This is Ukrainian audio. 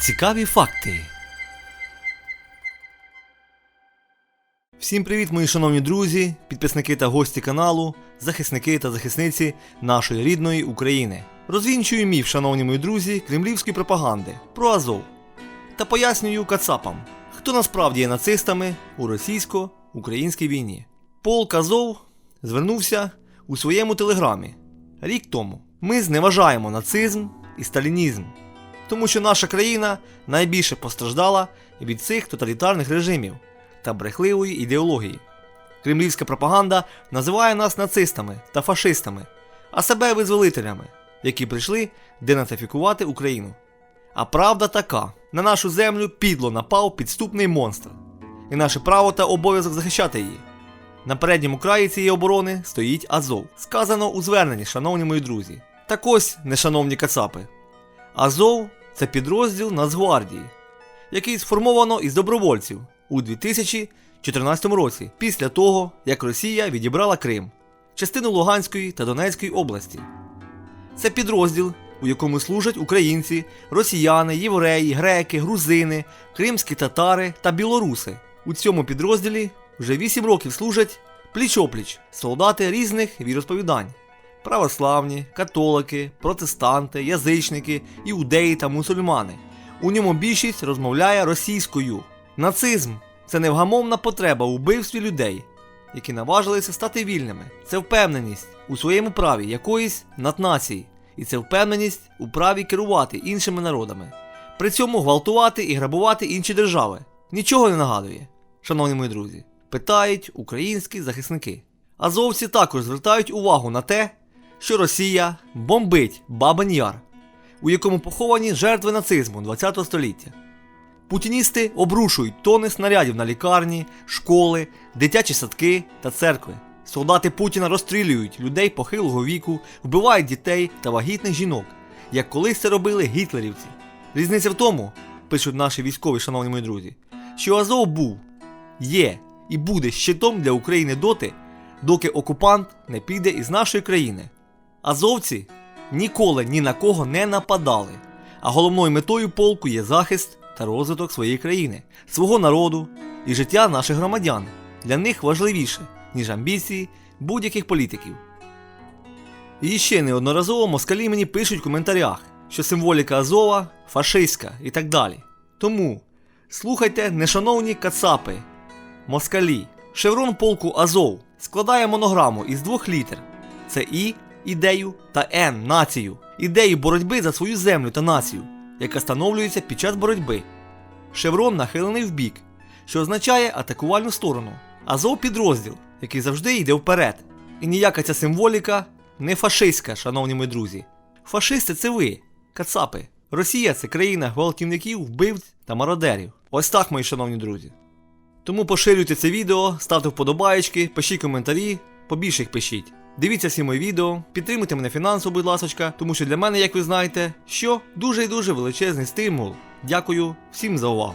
Цікаві факти. Всім привіт, мої шановні друзі, підписники та гості каналу, захисники та захисниці нашої рідної України. Розвінчую міф, шановні мої друзі, кремлівської пропаганди про Азов та пояснюю кацапам, хто насправді є нацистами у російсько-українській війні. Полк Азов звернувся у своєму телеграмі рік тому. Ми зневажаємо нацизм і сталінізм, тому що наша країна найбільше постраждала від цих тоталітарних режимів та брехливої ідеології. Кремлівська пропаганда називає нас нацистами та фашистами, а себе визволителями, які прийшли денацифікувати Україну. А правда така: на нашу землю підло напав підступний монстр, і наше право та обов'язок захищати її. На передньому краї цієї оборони стоїть Азов, сказано у зверненні, шановні мої друзі. Так ось, нешановні кацапи. Азов це підрозділ Нацгвардії, який сформовано із добровольців у 2014 році, після того, як Росія відібрала Крим, частину Луганської та Донецької області. Це підрозділ, у якому служать українці, росіяни, євреї, греки, грузини, кримські татари та білоруси. У цьому підрозділі вже 8 років служать пліч-опліч солдати різних віросповідань: православні, католики, протестанти, язичники, іудеї та мусульмани. У ньому більшість розмовляє російською. Нацизм це невгамовна потреба у вбивстві людей, які наважилися стати вільними. Це впевненість у своєму праві якоїсь наднації, і це впевненість у праві керувати іншими народами. При цьому гвалтувати і грабувати інші держави. Нічого не нагадує, шановні мої друзі. Питають українські захисники. Азовці також звертають увагу на те, що Росія бомбить Бабин Яр, у якому поховані жертви нацизму ХХ століття. Путіністи обрушують тони снарядів на лікарні, школи, дитячі садки та церкви. Солдати Путіна розстрілюють людей похилого віку, вбивають дітей та вагітних жінок, як колись це робили гітлерівці. Різниця в тому, пишуть наші військові, шановні мої друзі, що Азов був, є і буде щитом для України доти, доки окупант не піде із нашої країни. Азовці ніколи ні на кого не нападали, а головною метою полку є захист та розвиток своєї країни, свого народу і життя наших громадян. Для них важливіше, ніж амбіції будь-яких політиків. І ще неодноразово москалі мені пишуть в коментарях, що символіка Азова фашистська і так далі. Тому слухайте, нешановні кацапи, москалі. Шеврон полку Азов складає монограму із двох літер: це І ідею та Н націю, ідею боротьби за свою землю та націю, яка становлюється під час боротьби. Шеврон нахилений вбік, що означає атакувальну сторону. Азов підрозділ, який завжди йде вперед. І ніяка ця символіка не фашистська, шановні мої друзі. Фашисти це ви, кацапи. Росія це країна гвалтівників, вбивць та мародерів. Ось так, мої шановні друзі. Тому поширюйте це відео, ставте вподобаєчки, пишіть коментарі, побільше їх пишіть. Дивіться всі мої відео, підтримуйте мене фінансово, будь ласочка, тому що для мене, як ви знаєте, що дуже і дуже величезний стимул. Дякую всім за увагу.